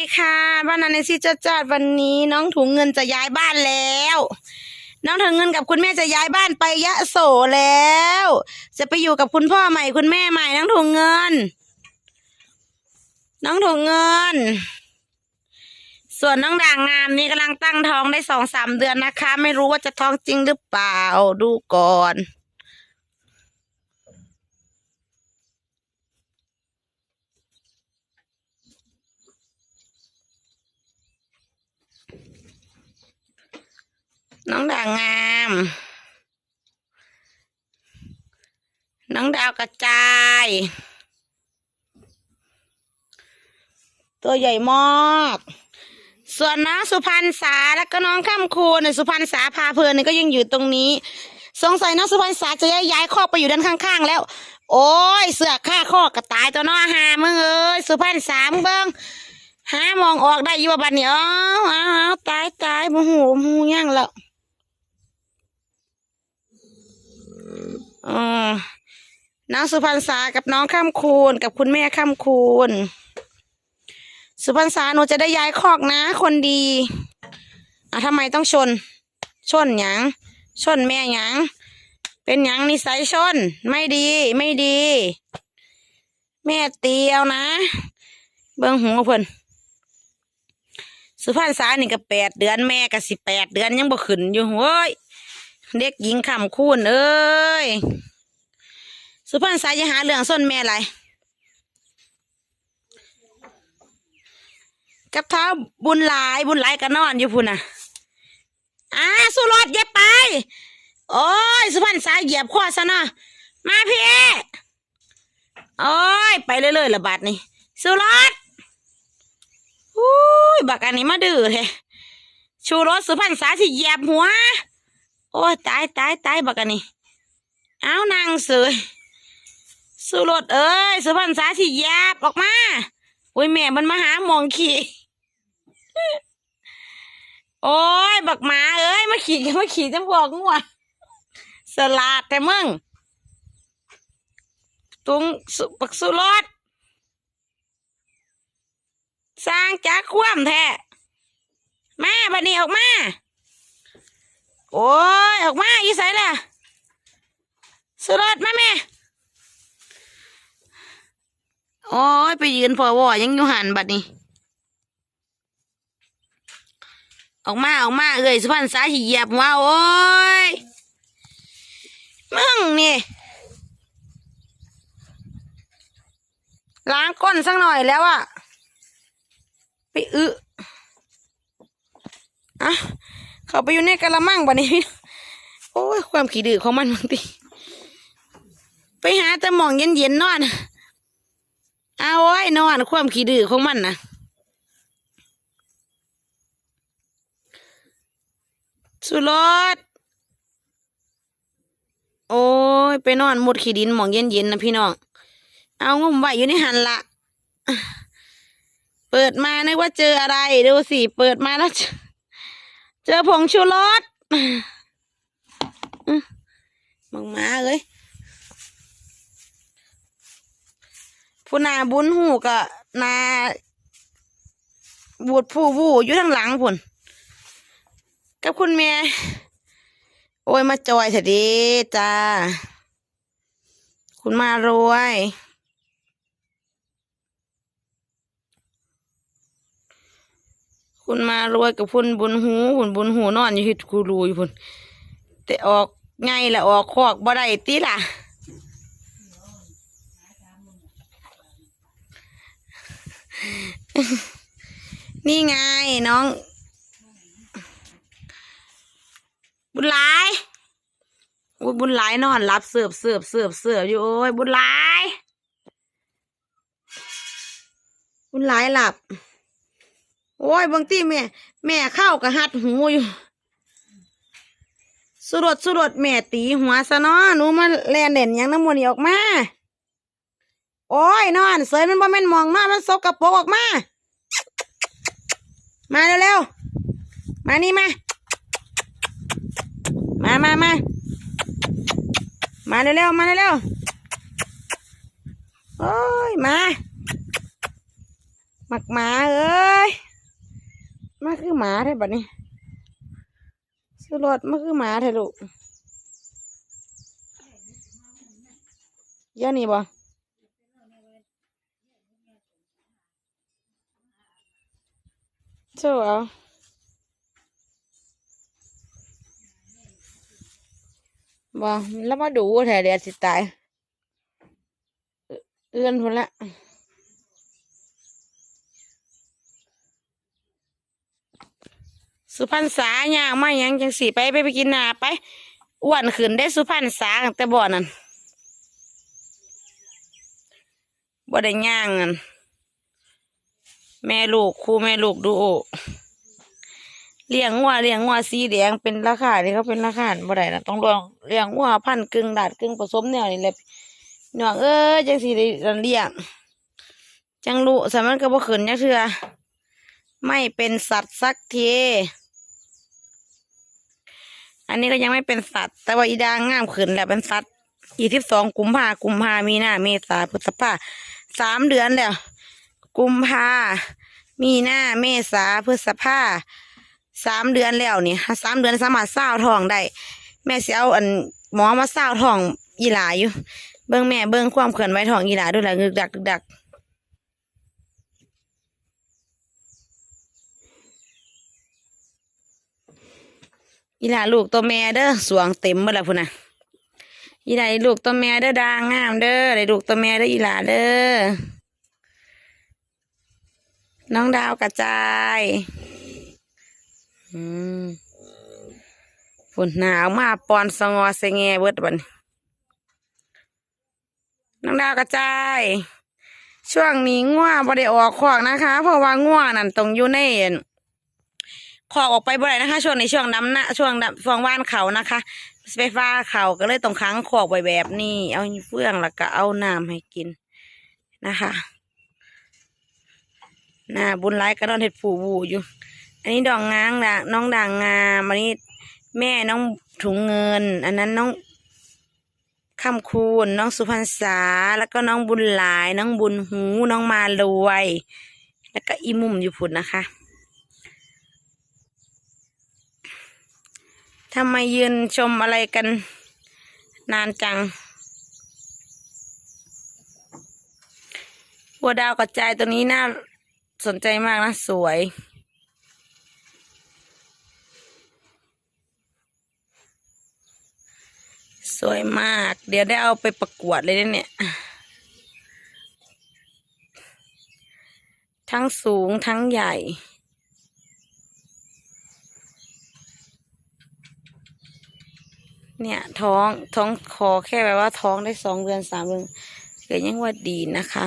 ดีค่ะบ้านนันในซี่จัดจัดวันนี้ น้องถุงเงินจะย้ายบ้านแล้ว น้องถุงเงินกับคุณแม่จะย้ายบ้านไปยะโสแล้ว จะไปอยู่กับคุณพ่อใหม่คุณแม่ใหม่น้องถุงเงิน น้องถุงเงิน ส่วนน้องด่างงามนี่กำลังตั้งท้องได้สองสามเดือนนะคะ ไม่รู้ว่าจะท้องจริงหรือเปล่าดูก่อน น้องดางงาม น้องดาวกระจาย ตัวใหญ่มากส่วนน้องสุพรรณษาแล้วก็น้องข้ามคูนสุพรรณษาพาเพลินนี่ก็ยังอยู่ตรงนี้ สงสัยน้องสุพรรณษาจะย้ายย้ายคอกไปอยู่ด้านข้างๆ แล้ว โอ้ยเสือกฆ่าคอกกระตายตัวน้องหามึงเอ้ยสุพรรณษามึงเบิ้งหามองออกได้อยู่ว่าบัดนี้อ๋ออ้าวตายตายโมโหโมโหยังแล้ว อ๋อน้องสุพรรณษากับน้องข้ามคูนกับคุณแม่ข้ามคูนสุพรรณษาหนูจะได้ย้ายคอกนะ คนดีอะทำไมต้องชน ชนหยัง ชนแม่หยัง เป็นหยังนิสัยชน ไม่ดีไม่ดี แม่เตียวนะ เบิ่งหูเพิ่นสุพรรณษานี่ก็แปดเดือนแม่ก็สิแปดเดือนยังบ่ขึ้นอยู่เว้ย เด็กหญิงคำคูณเอ้ย สุพรรณสายจะหาเรื่องส้นแม่ไรกับเท้าบุญหลายบุญหลายก็นอนอยู่พุ่นน่ะอ่าสุรสอย่าไป โอ้ย สุพรรณสายเหยียบข้อซะนาะมาพี่โอ้ย ไปเรื่อยๆละบาดนี่สุรสอุ้ยบักอันนี้มาดื้อแท้ชูรสสุพรรณสายที่เหยียบหัว โอ้ยตายตายตายบักอันนี้เอานางเสยสุรสเอ้ยสุพรรณษาที่แยบออกมาโอ้ยแม่มันมาหาหมองขี่โอ้ยบักหมาเอ้ยมาขี่มาขี่จำพวกงัวสลาดแต่มึงตุงสุบักสุรสสร้างจากคว่ำแท้แม่บัดนี้ออกมา โอ้ย ออกมาอยู่ไสล่ะสุรสมาแม่ โอ้ย ไปยืนพอวอยังอยู่หันบัดนี้ ออกมาออกมาเอ้ยสุพรรณสาหีเหยียบหัวโอ้ย มึงนี่ ล้างก้นสักหน่อยแล้วอะไปอึอะ เขาไปอยู่ในกระมังบัดนี้ โอ้ย ความขี้ดื้อของมันบางทีไปหาแต่หมองเย็นๆนอนเอาไว้นอนความขี้ดื้อของมันนะสุรสโอ้ย ไปนอนหมดขี้ดินหมองเย็นๆนะพี่น้อง เอางุ่มไว้อยู่ในหันละ เปิดมานึกว่าเจออะไร ดูสิ เปิดมาแล้ว เจอผงชูรสมังมาเลยผู้นาบุญหูกะนาบูดผู้วูอยู่ทางหลังพุ่นกับคุณแม่โอ้ยมาจอยเถอะดีจ้า คุณมารวย คุณมารวยกับคุณบุญหูคุณบุญหูนอนอยู่ที่กูรูอยู่พุ่นแต่ออกไงละออกคอกบ่ได้ติล่ะนี่ไงน้อง บุญหลายโอ้ยบุญหลายนอนรับเสือบเสือบเสือบเสือบอยู่โอ้ยบุญหลาย บุญหลายหลับ โอ้ยบางทีแม่ แม่เข้ากับหัดหูอยู่ สุดสุดแม่ตีหัวซะเนาะหนูมาแลนเด่นยังน้ำมันนี่ออกมา โอ้ยนอน เสยมันบ่แม่นมองนอนมันสกปรกออกมา มาเร็วๆ มานี่มา มามามามาเร็วๆ มาเร็วๆ โอ้ย มาหมักหมาเอ้ย มาคือหมาแท้บัดนี้สุรสมาคือหมาแท้ลูกย่านี่บ่โซ่เอาบ่แล้วมาดูแท้เดียสิตาย เอื้อนพุ่นละ สุพรรณษาย่างมาหยังจังสีไปไปไปกินนาไปอ้วนขึ้นได้สุพรรณษาแต่บ่อนั่นบ่ได้ย่างนั่นแม่ลูกคู่แม่ลูกดูเลี้ยงงัวเลี้ยงงัวสีแดงเป็นราคาที่เขาเป็นราคาบ่ได้นะต้องลองเลี้ยงงัวพันกึ่งดาดกึ่งผสมแนวนี่แหละน้องเอ้ยจังสีได้เลี้ยงจังรู้สมันก็บ่ขึ้นจักเทื่อไม่เป็นสัตว์สักที อันนี้ก็ยังไม่เป็นสัตว์ แต่ว่าอีดางงามขึ้นแล้วเป็นสัตว์ยี่สิบสองกุมภากุมภามีนาเมษาพฤษภาสามเดือนแล้ว กุมภามีนาเมษาพฤษภาสามเดือนแล้วนี่สามเดือนสามารถเศร้าทองได้ แม่เสียเอาอันหมอมาเศร้าทองอีหลาอยู่ เบิ้งแม่เบิ้งความเขินไว้ทองอีหลาด้วยแหละงึกดักงึกดัก อีหลาลูกตัวแม่เด้อสวงเต็มหมดล้วพุ่นน่ะอีหลาลูกตัวแม่เด้อดางงามเด้อได้ลูกตัวแม่เด้ออีหลาเด้อน้องดาวกระจายอืมฝนหนาวมาปอนสงอเสงแงเบิดบันน้องดาวกระจาย ช่วงนี้ง่วบ่ได้ออกขอกนะคะ เพราะว่าง่วงนั่นต้องอยู่ใน ขอกออกไปบ่ได้นะคะ ช่วงในช่วงน้ำหน้าช่วงน้ำช่วงว่านเขานะคะไฟฟ้าเขาก็เลยต้องค้างขอกไว้แบบนี้ เอาเฟื่องแล้วก็เอาน้ำให้กินนะคะน่าบุญไร้ก็นอนเห็ดผูบูอยู่ อันนี้ดอกงางด่างน้องด่างงามอันนี้แม่น้องถุงเงิน อันนั้นน้องคำคูณน้องสุพรรณษาแล้วก็น้องบุญหลาย น้องบุญหู น้องมารวย แล้วก็อีมุมอยู่ผุดนะคะ ทำไมยืนชมอะไรกันนานจัง บัวดาวกระจายตัวนี้น่าสนใจมากนะ สวยสวยมาก เดี๋ยวได้เอาไปประกวดเลยนะเนี่ย ทั้งสูงทั้งใหญ่ เนี่ย ท้องท้องคอแค่แบบว่าท้องได้สองเดือนสามเดือนก็ยังว่าดีนะคะ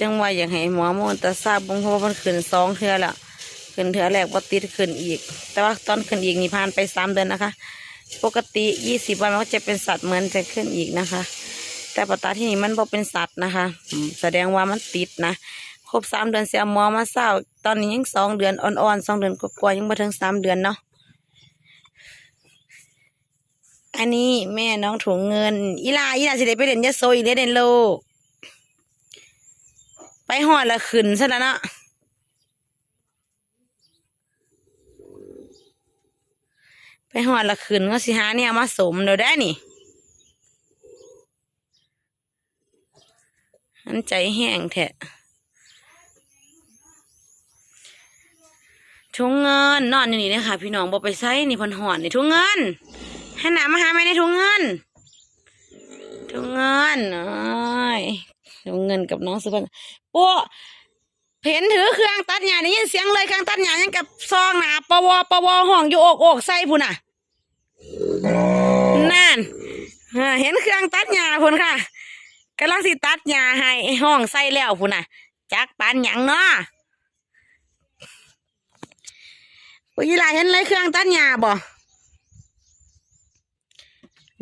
จังว่าอย่ากให้หมอมนตาทราบบ่งเพราะว่ามันขึ้นสองเทือแล้วขึ้นเทือแรกว่าติดขึ้นอีก แต่ว่าตอนขึ้นอีกนี่ผ่านไปสามเดือนนะคะ ปกติยี่สิบวันมันก็จะเป็นสัตว์เหมือนจะขึ้นอีกนะคะ แต่ปตาที่นี่มันบ่เป็นสัตว์นะคะแสดงว่ามันติดนะครบสามเดือนเสียหมอมาเศร้า ตอนนี้ยังสองเดือนอ่อนๆสองเดือนกว่าๆยังม่ถึงสามเดือนเนาะ อันนี้แม่น้องถุงเงินอีลาอีลาสิได้ไปเล่นยาโซอีเด้เด่นโลก ไปหอดละขึ้นซะแล้วเนาะไปหอดละขึ้นก็สิหาเนี่ยมาสมเดี๋ยวได้นี่อันใจแห้งแท้ถุงเงินนอนอยู่นี่นะคะพี่น้องบอกไปใช้นี่พันหอนนี่ถุงเงิน ให้หนามาหาแม่ในถุงเงินถุงเงินเอ้ยถุงเงินกับน้องสุพรรณปุ๊เห็นถือเครื่องตัดหญ้าได้ยินเสียงเลยเครื่องตัดหญ้ายังกับซองหนาปวปวห้องอยู่อกอกใส่พุ่นน่ะนั่นเห็นเครื่องตัดหญ้าพุ่นค่ะกำลังสิตัดหญ้าให้ห้องใส่แล้วพุ่นน่ะจักปานหยังเนาะปุยลาเห็นเลยเครื่องตัดหญ้าบ่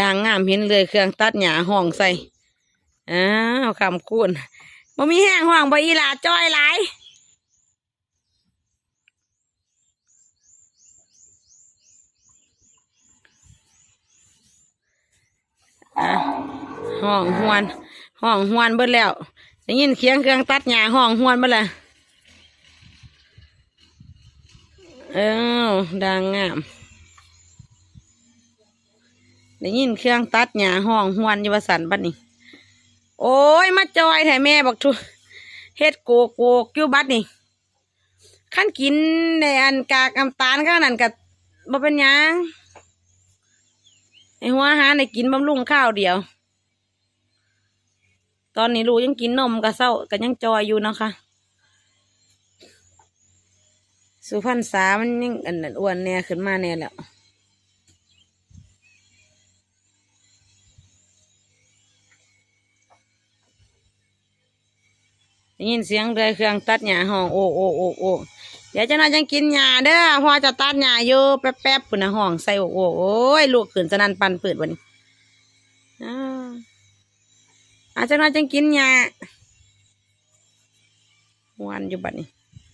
ดังงามเห็นเลยเครื่องตัดหญ้าห้องใส่อ้าวคำคูณบ่มีแห้งห้องบ่อีหลาจ้อยหลายอะห้องหวนห้องหวนเบิดแล้วได้ยินเสียงเครื่องตัดหญ้าห้องหวนเบิดล้วเออดังงาม ได้ยินเครื่องตัดหญ้าห้องหวนอยู่ว่าสันบัดนี้ โอ้ยมาจอยแท้แม่บอกทุเฮ็ดโกโกกอยู่บัดนี่ขั้นกินในอันกากน้ำตาลก็นั่นก็บ่เป็นหยังไอหัวอาหารได้กินบำรุงข้าวเดียว ตอนนี้ลูกยังกินนมกับเศร้าก็ยังจอยอยู่นะคะ สุพรรณษามันยังอันอันอ้วนแน่ขึ้นมาแน่แล้ว ได้ยินเสียงเรือเครื่องตัดหญ้าห้องโอ้โอ้โอ้โอ้เดี๋ยวจะน่าจังกินหญ้าเด้อพอจะตัดหญ้าอยู่แป๊บแป๊บปุ่นนะห้องใส่โอ้โอ้โอ้ยลูกขืนจะนันปันเปิดวันนี้อ้าจจะน่าจังกินหญ้าวันอยู่บัดนี้